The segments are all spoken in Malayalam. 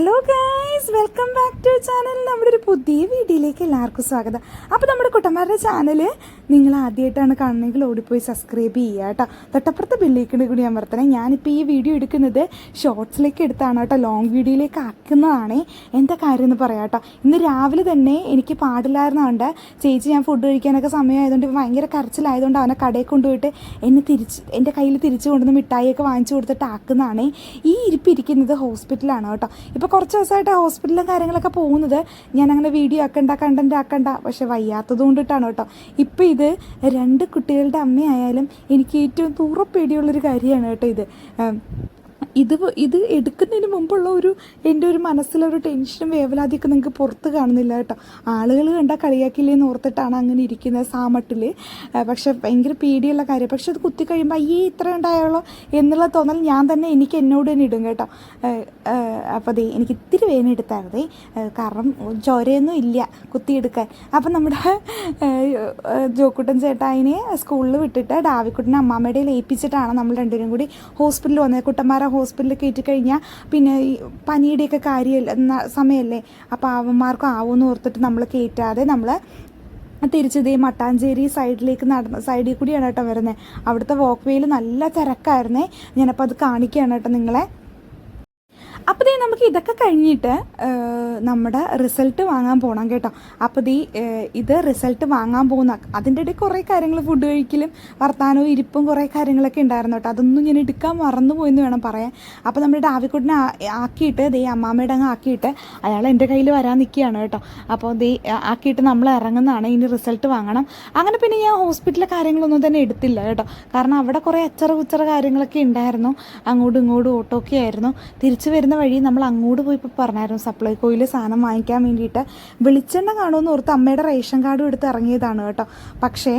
Hallo, guys! Welcome back to channel. നമ്മുടെ ഒരു പുതിയ വീഡിയോയിലേക്ക് എല്ലാവർക്കും സ്വാഗതം. അപ്പോൾ നമ്മുടെ കുട്ടന്മാരുടെ ചാനൽ നിങ്ങൾ ആദ്യമായിട്ടാണ് കാണുന്നതെങ്കിൽ ഓടിപ്പോയി സബ്സ്ക്രൈബ് ചെയ്യുക കേട്ടോ. തൊട്ടപ്പുറത്ത് ബില്ലേക്കിന്റെ കൂടി ഞാൻ വർത്തനെ ഞാനിപ്പോൾ ഈ വീഡിയോ എടുക്കുന്നത് ഷോർട്സിലേക്ക് എടുത്താണ് കേട്ടോ. ലോങ് വീഡിയോയിലേക്ക് ആക്കുന്നതാണ്. എന്താ കാര്യം എന്ന് പറയാം കേട്ടോ. ഇന്ന് രാവിലെ തന്നെ എനിക്ക് പാടില്ലായിരുന്നതുകൊണ്ട് ചേച്ചി ഞാൻ ഫുഡ് കഴിക്കാനൊക്കെ സമയമായതുകൊണ്ട് ഭയങ്കര കരച്ചിലായതുകൊണ്ട് അവനെ കടയിൽ കൊണ്ടുപോയിട്ട് എന്നെ തിരിച്ച് എന്റെ കയ്യിൽ തിരിച്ചു കൊണ്ടുവന്ന് മിഠായിയൊക്കെ വാങ്ങിച്ചു കൊടുത്തിട്ട് ആക്കുന്നതാണ്. ഈ ഇരിപ്പിരിക്കുന്നത് ഹോസ്പിറ്റലാണ് കേട്ടോ. ഇപ്പോൾ കുറച്ച് ദിവസമായിട്ട് ഹോസ്പിറ്റലും കാര്യങ്ങളൊക്കെ പോകുന്നത് ഞാൻ അങ്ങനെ വീഡിയോ ആക്കണ്ട കണ്ടന്റ് ആക്കണ്ട പക്ഷെ വയ്യാത്തത് കൊണ്ടിട്ടാണ് കേട്ടോ. ഇപ്പോൾ ഇത് രണ്ട് കുട്ടികളുടെ അമ്മയായാലും എനിക്ക് ഏറ്റവും ദൂരെ പേടിയുള്ളൊരു കാര്യമാണ് കേട്ടോ ഇത്. ഇത് ഇത് എടുക്കുന്നതിന് മുമ്പുള്ള ഒരു എന്റെ ഒരു മനസ്സിലൊരു ടെൻഷനും വേവലാതിയൊക്കെ നിങ്ങൾക്ക് പുറത്ത് കാണുന്നില്ല കേട്ടോ. ആളുകൾ കണ്ടാൽ കളിയാക്കില്ലേന്ന് ഓർത്തിട്ടാണ് അങ്ങനെ ഇരിക്കുന്നത് സാമട്ടിൽ പക്ഷേ ഭയങ്കര പേടിയുള്ള കാര്യം. പക്ഷെ അത് കുത്തി കഴിയുമ്പോൾ അയ്യേ ഇത്ര ഉണ്ടായുള്ളൂ എന്നുള്ള തോന്നൽ ഞാൻ തന്നെ എനിക്ക് എന്നോട് തന്നെ ഇടും കേട്ടോ. അപ്പോൾ ദേ എനിക്ക് ഇത്തിരി വേദന എടുത്തായിരുന്നേ. കാരണം ചോരയൊന്നും ഇല്ല കുത്തിയെടുക്കാൻ. അപ്പം നമ്മുടെ ജോക്കുട്ടൻ ചേട്ടായിനെ സ്കൂളിൽ വിട്ടിട്ട് ഡാവിക്കുട്ടനെ അമ്മാമ്മയുടെ ലയിപ്പിച്ചിട്ടാണ് നമ്മൾ രണ്ടുപേരും കൂടി ഹോസ്പിറ്റലിൽ വന്നത്. കുട്ടന്മാരെ ഹോസ്പിറ്റലിൽ കയറ്റി കഴിഞ്ഞാൽ പിന്നെ ഈ പനിയുടെയൊക്കെ കാര്യമല്ല സമയമല്ലേ അപ്പോൾ അവന്മാർക്കും ആവുമെന്ന് ഓർത്തിട്ട് നമ്മൾ കയറ്റാതെ നമ്മൾ തിരിച്ചത് ഈ മട്ടാഞ്ചേരി സൈഡിലേക്ക് നടന്ന സൈഡിൽ കൂടിയാണ് കേട്ടോ വരുന്നത് അവിടുത്തെ വോക്ക് വേയിൽ നല്ല തിരക്കായിരുന്നേ. ഞാനപ്പോൾ അത് കാണിക്കുകയാണ് കേട്ടോ നിങ്ങളെ. അപ്പോൾ നമുക്ക് ഇതൊക്കെ കഴിഞ്ഞിട്ട് നമ്മുടെ റിസൾട്ട് വാങ്ങാൻ പോകണം കേട്ടോ. അപ്പോൾ ദീ ഇത് റിസൾട്ട് വാങ്ങാൻ പോകുന്ന അതിന്റെ ഇടയിൽ കുറേ കാര്യങ്ങൾ ഫുഡ് കഴിക്കലും വർത്താനവും ഇരിപ്പും കുറേ കാര്യങ്ങളൊക്കെ ഉണ്ടായിരുന്നു കേട്ടോ. അതൊന്നും ഞാൻ എടുക്കാൻ മറന്നുപോയെന്ന് വേണം പറയാൻ. അപ്പോൾ നമ്മുടെ ഡാവിക്കുട്ടിനെ ആക്കിയിട്ട് ദേ അമ്മാമ്മയുടെ അങ്ങ് ആക്കിയിട്ട് അയാൾ എന്റെ കയ്യിൽ വരാൻ നിൽക്കുകയാണ് കേട്ടോ. അപ്പോൾ ദേ ആക്കിയിട്ട് നമ്മൾ ഇറങ്ങുന്നതാണ്. ഇനി റിസൾട്ട് വാങ്ങണം. അങ്ങനെ പിന്നെ ഞാൻ ഹോസ്പിറ്റലിലെ കാര്യങ്ങളൊന്നും തന്നെ എടുത്തില്ല കേട്ടോ. കാരണം അവിടെ കുറേ അച്ചറ കുച്ചറ കാര്യങ്ങളൊക്കെ ഉണ്ടായിരുന്നു. അങ്ങോട്ടും ഇങ്ങോട്ടും ഓട്ടോ ഒക്കെ ആയിരുന്നു. തിരിച്ചു വരുന്ന വഴി നമ്മൾ അങ്ങോട്ട് പോയപ്പോൾ പറഞ്ഞായിരുന്നു സപ്ലൈ സപ്ലൈകോയിൽ സാധനം വാങ്ങിക്കാൻ വേണ്ടിയിട്ട്. വെളിച്ചെണ്ണ കാണുമെന്ന് ഓർത്ത് അമ്മയുടെ റേഷൻ കാർഡും എടുത്ത് ഇറങ്ങിയതാണ് കേട്ടോ. പക്ഷേ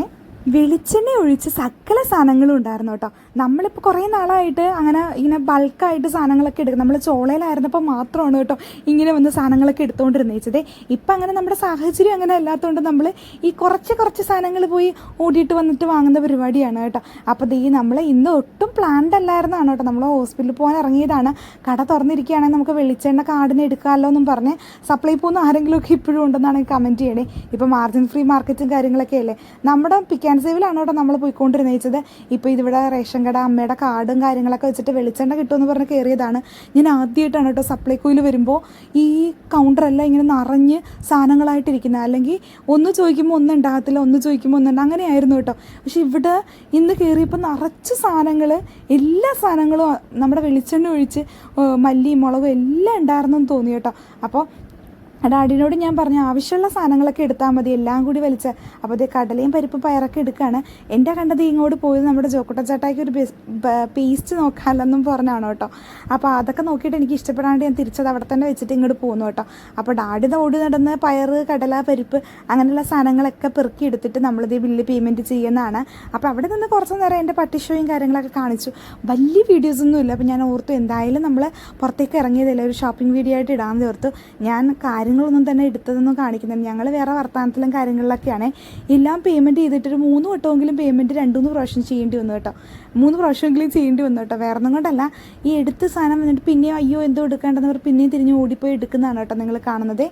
വെളിച്ചെണ്ണ ഒഴിച്ച് സകല സാധനങ്ങളും ഉണ്ടായിരുന്നു കേട്ടോ. നമ്മളിപ്പോൾ കുറേ നാളായിട്ട് അങ്ങനെ ഇങ്ങനെ ബൾക്കായിട്ട് സാധനങ്ങളൊക്കെ എടുക്കും നമ്മൾ ചോളയിലായിരുന്നപ്പോൾ മാത്രമാണ് കേട്ടോ ഇങ്ങനെ വന്ന് സാധനങ്ങളൊക്കെ എടുത്തുകൊണ്ടിരുന്നേച്ചത് ഇപ്പം അങ്ങനെ നമ്മുടെ സാഹചര്യം അങ്ങനെ അല്ലാത്തതുകൊണ്ട് നമ്മൾ ഈ കുറച്ച് കുറച്ച് സാധനങ്ങൾ പോയി ഓടിയിട്ട് വന്നിട്ട് വാങ്ങുന്ന പരിപാടിയാണ് കേട്ടോ. അപ്പോൾ ദേ നമ്മൾ ഇന്ന് ഒട്ടും പ്ലാൻഡ് അല്ലായിരുന്നാണ് കേട്ടോ. നമ്മൾ ഹോസ്പിറ്റലിൽ പോകാൻ ഇറങ്ങിയതാണ്. കട തുറന്നിരിക്കുകയാണെങ്കിൽ നമുക്ക് വെളിച്ചെണ്ണ കാർഡിന് എടുക്കാമല്ലോ എന്നും പറഞ്ഞ് സപ്ലൈ പോകുന്ന ആരെങ്കിലുമൊക്കെ ഇപ്പോഴും ഉണ്ടെന്നാണ് കമന്റ് ചെയ്യണേ. ഇപ്പോൾ മാർജിൻ ഫ്രീ മാർക്കറ്റും കാര്യങ്ങളൊക്കെ അല്ലേ? നമ്മുടെ പിക്ക് ആൻഡ് സേവിലാണ് കേട്ടോ നമ്മൾ പോയിക്കൊണ്ടിരുന്നത് ഇപ്പോൾ ഇതിവിടെ റേഷൻ കട അമ്മയുടെ കാർഡും കാര്യങ്ങളൊക്കെ വെച്ചിട്ട് വെളിച്ചെണ്ണ കിട്ടുമെന്ന് പറഞ്ഞ് കയറിയതാണ് ഞാൻ ആദ്യമായിട്ടാണ് കേട്ടോ സപ്ലൈക്കോയിൽ വരുമ്പോൾ ഈ കൗണ്ടറെല്ലാം ഇങ്ങനെ നിറഞ്ഞ് സാധനങ്ങളായിട്ടിരിക്കുന്നത് അല്ലെങ്കിൽ ഒന്ന് ചോദിക്കുമ്പോൾ ഒന്നും ഉണ്ടാകത്തില്ല ഒന്ന് ചോദിക്കുമ്പോൾ ഒന്നുണ്ട് അങ്ങനെയായിരുന്നു കേട്ടോ. പക്ഷെ ഇവിടെ ഇന്ന് കയറിയപ്പോൾ നിറച്ച് സാധനങ്ങൾ എല്ലാ സാധനങ്ങളും നമ്മുടെ വെളിച്ചെണ്ണ ഒഴിച്ച് മല്ലി മുളകും എല്ലാം ഉണ്ടായിരുന്നെന്ന് തോന്നി കേട്ടോ. അപ്പോൾ ഡാഡിനോട് ഞാൻ പറഞ്ഞു ആവശ്യമുള്ള സാധനങ്ങളൊക്കെ എടുത്താൽ മതി എല്ലാം കൂടി വലിച്ച. അപ്പോൾ അതേ കടലയും പരിപ്പും പയറൊക്കെ എടുക്കുകയാണ് എന്റെ കണ്ടത് ഇങ്ങോട്ട് പോയത് നമ്മുടെ ജോക്കുട്ട ചേട്ടായിക്ക് ഒരു പേസ്റ്റ് നോക്കാമല്ലെന്നും പറഞ്ഞാണ് കേട്ടോ. അപ്പോൾ അതൊക്കെ നോക്കിയിട്ട് എനിക്ക് ഇഷ്ടപ്പെടാണ്ട് ഞാൻ തിരിച്ചത് അവിടെ തന്നെ വെച്ചിട്ട് ഇങ്ങോട്ട് പോകുന്നു കേട്ടോ. അപ്പോൾ ഡാഡി ഓടി നടന്ന് പയറ് കടല പരിപ്പ് അങ്ങനെയുള്ള സാധനങ്ങളൊക്കെ പെറുക്കി എടുത്തിട്ട് നമ്മളിത് ബില്ല് പേയ്മെന്റ് ചെയ്യുന്നതാണ്. അപ്പോൾ അവിടെ നിന്ന് കുറച്ച് നേരം എന്റെ പട്ടിഷോയും കാര്യങ്ങളൊക്കെ കാണിച്ചു. വലിയ വീഡിയോസൊന്നും ഇല്ല. അപ്പോൾ ഞാൻ ഓർത്തു എന്തായാലും നമ്മൾ പുറത്തേക്ക് ഇറങ്ങിയതല്ലേ ഒരു ഷോപ്പിംഗ് വീഡിയോ ആയിട്ട് ഇടാമെന്ന് ഓർത്തു ഞാൻ കാര്യങ്ങളൊന്നും തന്നെ എടുത്തതൊന്നും കാണിക്കുന്നില്ല. ഞങ്ങൾ വേറെ വർത്തമാനത്തിലും കാര്യങ്ങളിലൊക്കെയാണ്. എല്ലാം പേയ്മെന്റ് ചെയ്തിട്ടൊരു മൂന്ന് വട്ടമെങ്കിലും പേയ്മെന്റ് രണ്ടുമൂന്ന് പ്രാവശ്യം ചെയ്യേണ്ടി വന്നു കേട്ടോ. മൂന്ന് പ്രാവശ്യമെങ്കിലും ചെയ്യേണ്ടി വന്നു കേട്ടോ. വേറെ ഒന്നും കൊണ്ടല്ല. ഈ എടുത്ത സാധനം വന്നിട്ട് പിന്നെയും അയ്യോ എന്തോ എടുക്കേണ്ടെന്ന് പറഞ്ഞ് പിന്നെയും തിരിഞ്ഞ് ഓടിപ്പോയി എടുക്കുന്നതാണ് കേട്ടോ നിങ്ങൾ കാണുന്നത്.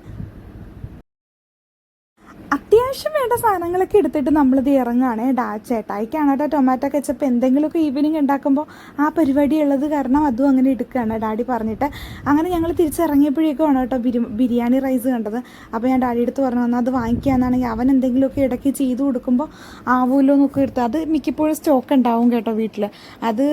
അത്യാവശ്യം വേണ്ട സാധനങ്ങളൊക്കെ എടുത്തിട്ട് നമ്മളിത് ഇറങ്ങുകയാണ് ഡാ ചേട്ടായിക്കാണ് കേട്ടോ ടൊമാറ്റോ കെച്ചപ്പ് എന്തെങ്കിലുമൊക്കെ ഈവനിങ് ഉണ്ടാക്കുമ്പോൾ ആ പരിപാടി ഉള്ളത് കാരണം അതും അങ്ങനെ എടുക്കുകയാണ് ഡാഡി പറഞ്ഞിട്ട്. അങ്ങനെ ഞങ്ങൾ തിരിച്ചിറങ്ങിയപ്പോഴേക്കുമാണ് കേട്ടോ ബിരി ബിരിയാണി റൈസ് കണ്ടത്. അപ്പോൾ ഞാൻ ഡാഡി എടുത്ത് പറഞ്ഞു വന്നാൽ അത് വാങ്ങിക്കാന്നാണെങ്കിൽ അവൻ എന്തെങ്കിലുമൊക്കെ ഇടയ്ക്ക് ചെയ്ത് കൊടുക്കുമ്പോൾ ആവുമല്ലോ എന്നൊക്കെ എടുത്ത്. അത് മിക്കപ്പോഴും സ്റ്റോക്ക് ഉണ്ടാവും കേട്ടോ വീട്ടിൽ അത്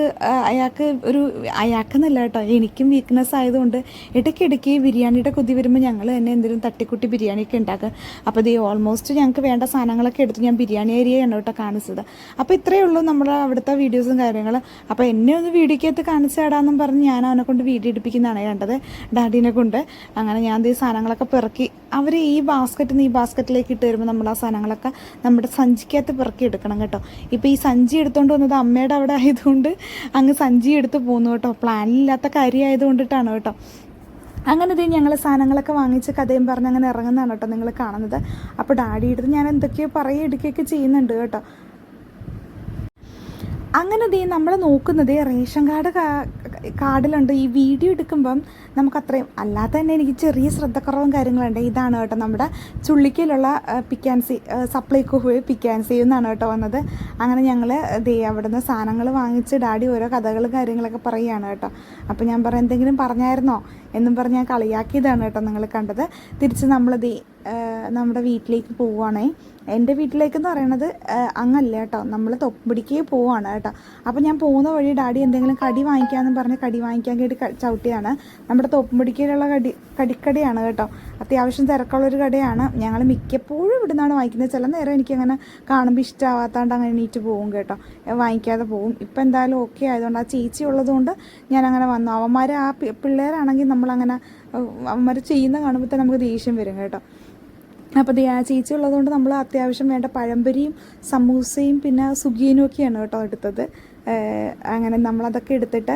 അയാൾക്ക് ഒരു അയാൾക്കെന്നല്ല കേട്ടോ എനിക്കും വീക്ക്നെസ് ആയതുകൊണ്ട് ഇടയ്ക്കിടയ്ക്ക് ബിരിയാണിയുടെ കൊതി വരുമ്പോൾ ഞങ്ങൾ തന്നെ എന്തെങ്കിലും തട്ടിക്കുട്ടി ബിരിയാണിയൊക്കെ ഉണ്ടാക്കുക. അപ്പോൾ ഇത് ഓൾമോസ്റ്റ് ഞങ്ങൾക്ക് വേണ്ട സാധനങ്ങളൊക്കെ എടുത്ത് ഞാൻ ബിരിയാണി ഏരിയയാണ് കേട്ടോ കാണിച്ചത്. അപ്പോൾ ഇത്രയേ ഉള്ളൂ നമ്മുടെ അവിടുത്തെ വീഡിയോസും കാര്യങ്ങളും. അപ്പോൾ എന്നെ ഒന്ന് വീഡിയോക്കകത്ത് കാണിച്ചു തരാമെന്നും പറഞ്ഞ് ഞാൻ അവനെ കൊണ്ട് വീഡിയോ എടുപ്പിക്കുന്നതാണ് കണ്ടത്. ഡാഡീനെ കൊണ്ട്. അങ്ങനെ ഞാൻ ഈ സാധനങ്ങളൊക്കെ പിറക്കി. അവർ ഈ ബാസ്ക്കറ്റിൽ നിന്ന് ഈ ബാസ്ക്കറ്റിലേക്ക് ഇട്ട് വരുമ്പോൾ നമ്മൾ ആ സാധനങ്ങളൊക്കെ നമ്മുടെ സഞ്ചിക്കകത്ത് പിറക്കി എടുക്കണം കേട്ടോ. ഇപ്പോൾ ഈ സഞ്ചി എടുത്തുകൊണ്ട് വന്നത് അമ്മയുടെ അവിടെ ആയതുകൊണ്ട് അങ്ങ് സഞ്ചി എടുത്ത് പോകുന്നു കേട്ടോ. പ്ലാനില്ലാത്ത കാര്യമായതുകൊണ്ടിട്ടാണ് കേട്ടോ. അങ്ങനെ ഇത് ഞങ്ങൾ സാധനങ്ങളൊക്കെ വാങ്ങിച്ച് കഥയും പറഞ്ഞ് അങ്ങനെ ഇറങ്ങുന്നതാണ് കേട്ടോ നിങ്ങൾ കാണുന്നത്. അപ്പോൾ ഡാഡി എടുത്ത് ഞാൻ എന്തൊക്കെയോ പറയുക എടുക്കുകയൊക്കെ ചെയ്യുന്നുണ്ട് കേട്ടോ. അങ്ങനെ ദേ നമ്മൾ നോക്കുന്നത് റേഷൻ കാർഡ് കാർഡിലുണ്ട്. ഈ വീഡിയോ എടുക്കുമ്പം നമുക്ക് അത്രയും അല്ലാതെ തന്നെ എനിക്ക് ചെറിയ ശ്രദ്ധക്കുറവും കാര്യങ്ങളുണ്ട് ഇതാണ് കേട്ടോ നമ്മുടെ ചുള്ളിക്കയിലുള്ള പിക്കാൻസി സപ്ലൈക്കോ പോയി പിക്കാൻസി എന്നാണ് കേട്ടോ വന്നത്. അങ്ങനെ ഞങ്ങൾ ദേ നിന്ന് സാധനങ്ങൾ വാങ്ങിച്ച് ഡാഡി ഓരോ കഥകളും കാര്യങ്ങളൊക്കെ പറയുകയാണ് കേട്ടോ. അപ്പോൾ ഞാൻ പറയാം എന്തെങ്കിലും പറഞ്ഞായിരുന്നോ? എന്നും പറഞ്ഞ് ഞാൻ കളിയാക്കിയതാണ് കേട്ടോ നിങ്ങൾ കണ്ടത്. തിരിച്ച് നമ്മൾ ദേ നമ്മുടെ വീട്ടിലേക്ക് പോവുകയാണേ എന്റെ വീട്ടിലേക്കെന്ന് പറയണത് അങ്ങല്ല കേട്ടോ. നമ്മൾ തൊപ്പിടിക്കേ പോവാണ് കേട്ടോ. അപ്പോൾ ഞാൻ പോകുന്ന വഴി ഡാഡി എന്തെങ്കിലും കടി വാങ്ങിക്കാമെന്ന് പറഞ്ഞ് കടി വാങ്ങിക്കാൻ കേട്ട് ചവിട്ടിയാണ് നമ്മുടെ തൊപ്പിടിക്കയിലുള്ള കടി കടിക്കടയാണ് കേട്ടോ. അത്യാവശ്യം തിരക്കുള്ളൊരു കടയാണ്. ഞങ്ങൾ മിക്കപ്പോഴും ഇവിടുന്നാണ് വാങ്ങിക്കുന്നത്. ചില നേരം എനിക്കങ്ങനെ കാണുമ്പോൾ ഇഷ്ടമാവാത്താണ്ട് അങ്ങനെ എണീറ്റ് പോകും കേട്ടോ. വാങ്ങിക്കാതെ പോകും. ഇപ്പം എന്തായാലും ഓക്കെ ആയതുകൊണ്ട് ആ ചേച്ചി ഉള്ളതുകൊണ്ട് ഞാൻ അങ്ങനെ വന്നു. അവന്മാർ ആ പിള്ളേരാണെങ്കിൽ നമ്മളങ്ങനെ അവന്മാർ ചെയ്യുന്ന കാണുമ്പോൾ തന്നെ നമുക്ക് ദേഷ്യം വരും കേട്ടോ. അപ്പോൾ ദേ ആ ചേച്ചി ഉള്ളതുകൊണ്ട് നമ്മൾ അത്യാവശ്യം വേണ്ട പഴംപൊരിയും സമൂസയും പിന്നെ സുഗീനും ഒക്കെയാണ് കേട്ടോ എടുത്തത്. അങ്ങനെ നമ്മളതൊക്കെ എടുത്തിട്ട്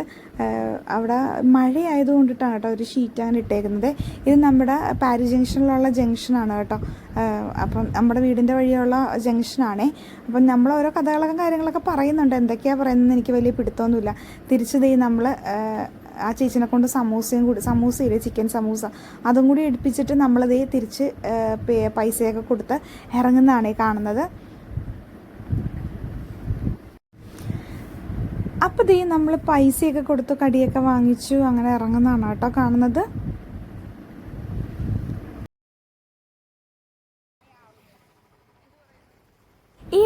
അവിടെ മഴയായതുകൊണ്ടിട്ടാണ് കേട്ടോ ഒരു ഷീറ്റ് അങ്ങനെ ഇട്ടേക്കുന്നത്. ഇത് നമ്മുടെ പാരി ജംഗ്ഷനിലുള്ള ജംഗ്ഷനാണ് കേട്ടോ. അപ്പം നമ്മുടെ വീടിന്റെ വഴിയുള്ള ജംഗ്ഷനാണേ അപ്പം നമ്മൾ ഓരോ കഥകളൊക്കെ കാര്യങ്ങളൊക്കെ പറയുന്നുണ്ട്. എന്തൊക്കെയാണ് പറയുന്നത് എനിക്ക് വലിയ പിടുത്തമൊന്നുമില്ല. തിരിച്ചു നമ്മൾ ആ ചേച്ചിനെ കൊണ്ട് സമൂസയും കൂടി സമൂസയില്ലേ ചിക്കൻ സമൂസ അതും കൂടി എടുപ്പിച്ചിട്ട് നമ്മളതേ തിരിച്ച് പൈസയൊക്കെ കൊടുത്ത് ഇറങ്ങുന്നതാണ് കാണുന്നത്. അപ്പോൾ ദേ നമ്മൾ പൈസയൊക്കെ കൊടുത്തു കടിയൊക്കെ വാങ്ങിച്ചു അങ്ങനെ ഇറങ്ങുന്നതാണ് കേട്ടോ കാണുന്നത് ഈ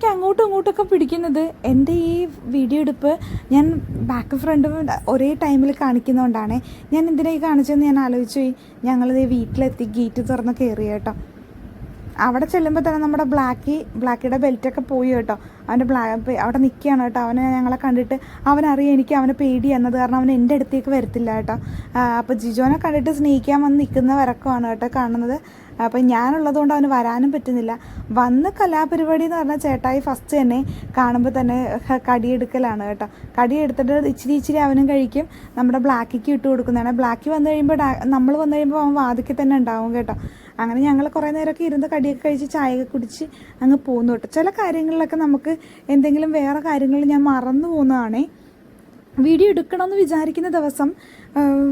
ഇടയ്ക്കിടയ്ക്ക് അങ്ങോട്ടും ഇങ്ങോട്ടൊക്കെ പിടിക്കുന്നത് എന്റെ ഈ വീഡിയോ എടുപ്പ് ഞാൻ ബാക്ക് ഫ്രണ്ടും ഒരേ ടൈമിൽ കാണിക്കുന്നതുകൊണ്ടാണ് ഞാൻ എന്തിനായി കാണിച്ചതെന്ന് ഞാൻ ആലോചിച്ചു ഞങ്ങളിത് വീട്ടിലെത്തി ഗേറ്റ് തുറന്ന് കയറി കേട്ടോ. അവിടെ ചെല്ലുമ്പോൾ തന്നെ നമ്മുടെ ബ്ലാക്കി ബ്ലാക്കിയുടെ ബെൽറ്റൊക്കെ പോയി കേട്ടോ. അവന്റെ ബ്ലാ അവിടെ നിൽക്കുകയാണ് കേട്ടോ. അവനെ ഞങ്ങളെ കണ്ടിട്ട് അവനറിയാം എനിക്ക് അവനെ പേടി എന്നത് കാരണം അവൻ എന്റെ അടുത്തേക്ക് വരത്തില്ല കേട്ടോ. അപ്പോൾ ജിജോനെ കണ്ടിട്ട് സ്നേഹിക്കാൻ വന്ന് നിൽക്കുന്ന വരക്കമാണ് കേട്ടോ കാണുന്നത്. അപ്പം ഞാനുള്ളതുകൊണ്ട് അവന് വരാനും പറ്റുന്നില്ല. വന്ന് കലാപരിപാടി എന്ന് പറഞ്ഞാൽ ചേട്ടായി ഫസ്റ്റ് തന്നെ കാണുമ്പോൾ തന്നെ കടിയെടുക്കലാണ് കേട്ടോ. കടിയെടുത്തിട്ട് ഇച്ചിരി ഇച്ചിരി അവനും കഴിക്കും. നമ്മുടെ ബ്ലാക്കിക്ക് ഇട്ട് കൊടുക്കുന്നതാണ്. ബ്ലാക്കി വന്നു കഴിയുമ്പോൾ നമ്മൾ വന്നു കഴിയുമ്പോൾ അവൻ വാതിക്കൽ തന്നെ ഉണ്ടാവും കേട്ടോ. അങ്ങനെ ഞങ്ങൾ കുറേ നേരമൊക്കെ ഇരുന്ന് കടിയൊക്കെ കഴിച്ച് ചായയൊക്കെ കുടിച്ച് അങ്ങ് പോകുന്നു കേട്ടോ. ചില കാര്യങ്ങളിലൊക്കെ നമുക്ക് എന്തെങ്കിലും വേറെ കാര്യങ്ങൾ ഞാൻ മറന്നു പോകുന്നതാണേ. വീഡിയോ എടുക്കണമെന്ന് വിചാരിക്കുന്ന ദിവസം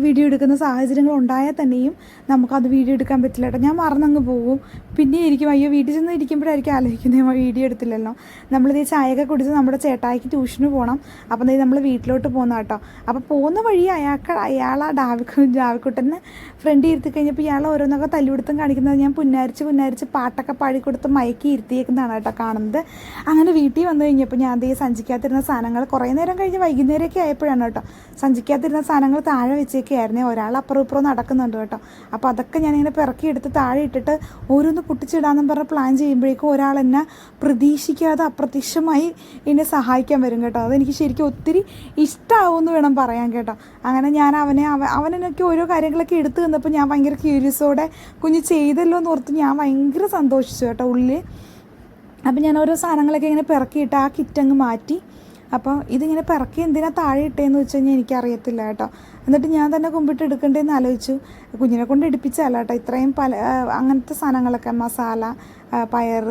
വീഡിയോ എടുക്കുന്ന സാഹചര്യങ്ങൾ ഉണ്ടായാൽ തന്നെയും നമുക്കത് വീഡിയോ എടുക്കാൻ പറ്റില്ല കേട്ടോ. ഞാൻ മറന്നങ്ങ് പോകും. പിന്നെ ഇരിക്കും അയ്യോ വീട്ടിൽ ചെന്ന് ഇരിക്കുമ്പോഴായിരിക്കും ആലോചിക്കുന്നത് വീഡിയോ എടുത്തില്ലല്ലോ. നമ്മളിത് ചായയൊക്കെ കുടിച്ച് നമ്മുടെ ചേട്ടായിക്ക് ട്യൂഷന് പോകണം അപ്പം നമ്മൾ വീട്ടിലോട്ട് പോകുന്ന കേട്ടോ. അപ്പോൾ പോകുന്ന വഴി അയാൾക്ക് അയാൾ ആ ഡാവിക്കു ഡാവിക്കുട്ടനെ ഫ്രണ്ട് ഇരുത്തി കഴിഞ്ഞപ്പോൾ ഇയാൾ ഓരോന്നൊക്കെ തല്ലുപിടുത്തം കാണിക്കുന്നത് ഞാൻ പുന്നാരിച്ച് പുന്നാരിച്ച് പാട്ടൊക്കെ പാടിക്കൊടുത്ത് മയക്കി ഇരുത്തിയേക്കുന്നതാണ് കേട്ടോ കാണുന്നത്. അങ്ങനെ വീട്ടിൽ വന്നു കഴിഞ്ഞപ്പോൾ ഞാൻ അതേ സഞ്ചിക്കാത്തിരുന്ന സാധനങ്ങൾ കുറേ നേരം കഴിഞ്ഞ് വൈകുന്നേരമൊക്കെ ആയപ്പോഴാണ് കേട്ടോ. സഞ്ചിക്കാത്തിരുന്ന സാധനങ്ങൾ താഴെ വെച്ചേക്കായിരുന്നേ. ഒരാൾ അപ്പുറം ഇപ്പുറം നടക്കുന്നുണ്ട് കേട്ടോ. അപ്പോൾ അതൊക്കെ ഞാനിങ്ങനെ പിറക്കിയെടുത്ത് താഴെ ഇട്ടിട്ട് ഓരോന്ന് പൊട്ടിച്ചിടാന്നും പറഞ്ഞ് പ്ലാൻ ചെയ്യുമ്പോഴേക്കും ഒരാൾ എന്നെ പ്രതീക്ഷിക്കാതെ അപ്രത്യക്ഷമായി എന്നെ സഹായിക്കാൻ വരും കേട്ടോ. അതെനിക്ക് ശരിക്കും ഒത്തിരി ഇഷ്ടമാവുമെന്ന് വേണം പറയാൻ കേട്ടോ. അങ്ങനെ ഞാൻ അവനെ അവ അവനെനിക്ക് ഓരോ കാര്യങ്ങളൊക്കെ എടുത്തു തന്നപ്പോൾ ഞാൻ ഭയങ്കര ക്യൂരിയസോടെ കുഞ്ഞ് ചെയ്തല്ലോ എന്ന് ഓർത്ത് ഞാൻ ഭയങ്കര സന്തോഷിച്ചു കേട്ടോ ഉള്ളിൽ. അപ്പം ഞാൻ ഓരോ സാധനങ്ങളൊക്കെ ഇങ്ങനെ പിറക്കിയിട്ട് ആ കിറ്റങ്ങ് മാറ്റി. അപ്പോൾ ഇതിങ്ങനെ പിറക്കി എന്തിനാ താഴെ ഇട്ടേന്ന് വെച്ച് കഴിഞ്ഞാൽ എനിക്കറിയത്തില്ല കേട്ടോ. എന്നിട്ട് ഞാൻ തന്നെ കുമ്പിട്ട് എടുക്കണ്ടേന്ന് ആലോചിച്ചു. കുഞ്ഞിനെ കൊണ്ട് എടുപ്പിച്ചല്ല കേട്ടോ. ഇത്രയും പല അങ്ങനത്തെ സാധനങ്ങളൊക്കെ മസാല പയർ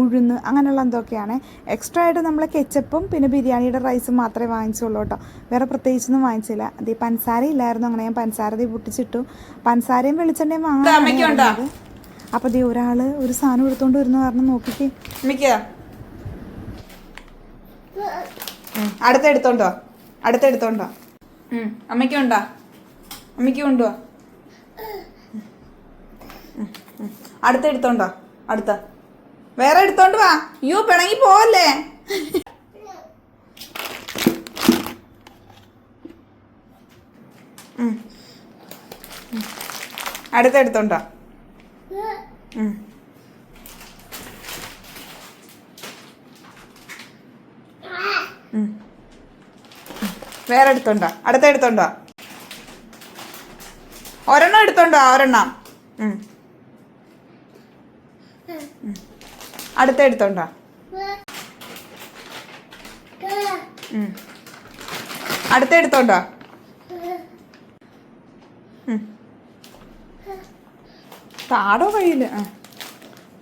ഉഴുന്ന് അങ്ങനെയുള്ള എന്തൊക്കെയാണ്. എക്സ്ട്രാ ആയിട്ട് നമ്മൾ കെച്ചപ്പും പിന്നെ ബിരിയാണിയുടെ റൈസും മാത്രമേ വാങ്ങിച്ചുള്ളൂ കേട്ടോ. വേറെ പ്രത്യേകിച്ചൊന്നും വാങ്ങിച്ചില്ല. അത് ഈ പഞ്ചസാര ഇല്ലായിരുന്നു. അങ്ങനെ ഞാൻ പഞ്ചസാര തീ പൊട്ടിച്ചിട്ടു. പഞ്ചസാരയും വെളിച്ചെണ്ണയും വാങ്ങാൻ അപ്പോൾ ദേ ഒരാൾ ഒരു സാധനം എടുത്തോണ്ട് വരുന്ന പറഞ്ഞു നോക്കിക്കേ. അടുത്ത എടുത്തോണ്ടോ അടുത്ത എടുത്തോണ്ടോ അമ്മയ്ക്കും ഉണ്ടോ അമ്മയ്ക്കും കൊണ്ടുവാ ഉം, ഉം. അടുത്ത എടുത്തോണ്ടോ അടുത്ത. വേറെ എടുത്തോണ്ട് വാ. അയ്യോ പിണങ്ങി പോവല്ലേ. അടുത്ത എടുത്തോണ്ടോ വേറെ എടുത്തോണ്ടോ അടുത്ത എടുത്തോണ്ടോ ഒരെണ്ണം എടുത്തോണ്ടോ ഒരെണ്ണം. അടുത്ത എടുത്തോണ്ടോ. അടുത്ത എടുത്തോണ്ടോ. താടോ കയ്യിൽ. ആ.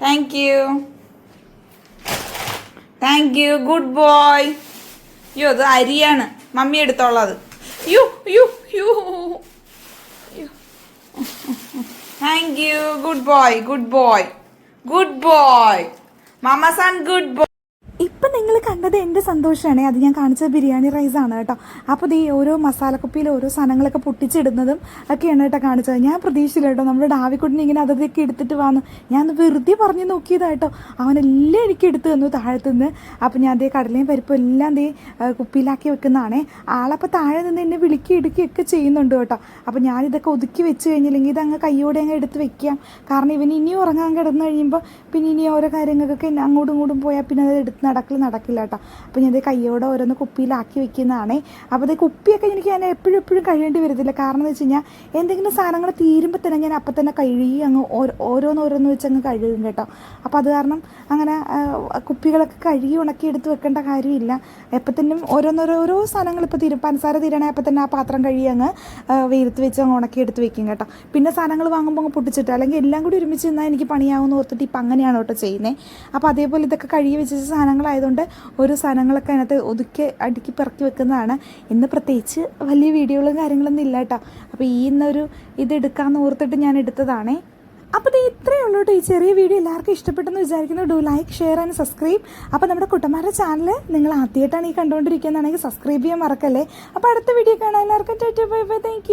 Thank you thank you good boy അയ്യോ അത് അരിയാണ്. Mummy എടുത്തോളത് you you you. Thank you good boy good boy good boy mama son good boy നിങ്ങൾ കണ്ടത് എന്റെ സന്തോഷമാണ് അത് ഞാൻ കാണിച്ചത് ബിരിയാണി റൈസ് ആണ് കേട്ടോ. അപ്പോൾ ഈ ഓരോ മസാലക്കുപ്പിയിൽ ഓരോ സാധനങ്ങളൊക്കെ പൊട്ടിച്ചിടുന്നതും ഒക്കെയാണ് കേട്ടോ കാണിച്ചത്. ഞാൻ പ്രതീക്ഷിച്ചില്ല കേട്ടോ. നമ്മുടെ ഡാവിക്കുട്ടിനെ ഇങ്ങനെ അതൊക്കെ എടുത്തിട്ട് വന്നു ഞാൻ വെറുതെ പറഞ്ഞു നോക്കിയതാ കേട്ടോ. അവനെല്ലാം എനിക്ക് എടുത്തു തന്നു താഴത്തുനിന്ന്. അപ്പോൾ ഞാൻ അതേ കടലയും പരിപ്പും എല്ലാം ദേ കുപ്പിയിലാക്കി വെക്കുന്നതാണേ. ആളപ്പോൾ താഴെ നിന്ന് എന്നെ വിളിക്കി എടുക്കുകയൊക്കെ ചെയ്യുന്നുണ്ട് കേട്ടോ. അപ്പോൾ ഞാനിതൊക്കെ ഒതുക്കി വെച്ച് കഴിഞ്ഞില്ലെങ്കിൽ ഇത് അങ്ങ് കയ്യോടെ അങ്ങ് എടുത്ത് വെക്കാം. കാരണം ഇവൻ ഇനിയും ഉറങ്ങാൻ കിടന്നു കഴിയുമ്പോൾ പിന്നെ ഇനി ഓരോ കാര്യങ്ങൾക്കൊക്കെ അങ്ങോട്ടും ഇങ്ങോട്ടും പോയാൽ പിന്നെ അത് എടുത്ത് നടക്കൽ നടക്കില്ല കേട്ടോ അപ്പോൾ ഞാൻ കയ്യോടെ ഓരോന്ന് കുപ്പിയിലാക്കി വെക്കുന്നതാണേ. അപ്പോൾ ഇത് കുപ്പിയൊക്കെ എനിക്ക് ഞാൻ എപ്പോഴും എപ്പോഴും കഴിയേണ്ടി വരത്തില്ല. കാരണം എന്ന് വെച്ച് കഴിഞ്ഞാൽ എന്തെങ്കിലും സാധനങ്ങൾ തീരുമ്പോൾ തന്നെ ഞാൻ അപ്പം തന്നെ കഴുകി അങ്ങ് ഓരോ- ഓരോന്നോരോന്ന് വെച്ച് അങ്ങ് കഴുകും കേട്ടോ. അപ്പോൾ അത് കാരണം അങ്ങനെ കുപ്പികളൊക്കെ കഴുകി ഉണക്കി എടുത്ത് വെക്കേണ്ട കാര്യമില്ല. എപ്പം തന്നെ ഓരോന്നോരോരോ സാധനങ്ങൾ ഇപ്പോൾ തീരും. പഞ്ചസാര തീരണേ അപ്പം തന്നെ ആ പാത്രം കഴുകി അങ്ങ് വെയിലത്ത് വെച്ച് അങ്ങ് ഉണക്കി എടുത്ത് വെക്കും കേട്ടോ. പിന്നെ സാധനങ്ങൾ വാങ്ങുമ്പോൾ അങ്ങ് പൊട്ടിച്ചിട്ട് അല്ലെങ്കിൽ എല്ലാം കൂടി ഒരുമിച്ച് നിന്നാൽ എനിക്ക് പണിയാവുമെന്ന് ഓർത്തിട്ട് ഇപ്പം അങ്ങനെയാണ് കേട്ടോ ചെയ്യുന്നത് അപ്പോൾ അതേപോലെ ഇതൊക്കെ കഴുകി വെച്ച സാധനങ്ങളായതുകൊണ്ട് ഓരോ സാധനങ്ങളൊക്കെ അതിനകത്ത് ഒതുക്കി അടുക്കി പിറക്കി വെക്കുന്നതാണ്. ഇന്ന് പ്രത്യേകിച്ച് വലിയ വീഡിയോകളും കാര്യങ്ങളൊന്നും ഇല്ല കേട്ടോ. അപ്പോൾ ഈ ഇന്നൊരു ഇത് എടുക്കാമെന്ന് ഓർത്തിട്ട് ഞാൻ എടുത്തതാണേ. അപ്പോൾ ഇത് ഇത്രയേ ഉള്ളൂ കേട്ടോ ഈ ചെറിയ വീഡിയോ എല്ലാവർക്കും ഇഷ്ടപ്പെട്ടെന്ന് വിചാരിക്കുന്നു. Do like share and subscribe അപ്പോൾ നമ്മുടെ കുട്ടന്മാരുടെ ചാനൽ നിങ്ങൾ ആദ്യമായിട്ടാണ് ഈ കണ്ടുകൊണ്ടിരിക്കുന്നതാണെങ്കിൽ സബ്സ്ക്രൈബ് ചെയ്യാൻ മറക്കല്ലേ. അപ്പോൾ അടുത്ത വീഡിയോ കാണാൻ എല്ലാവർക്കും ബൈ ബൈ താങ്ക്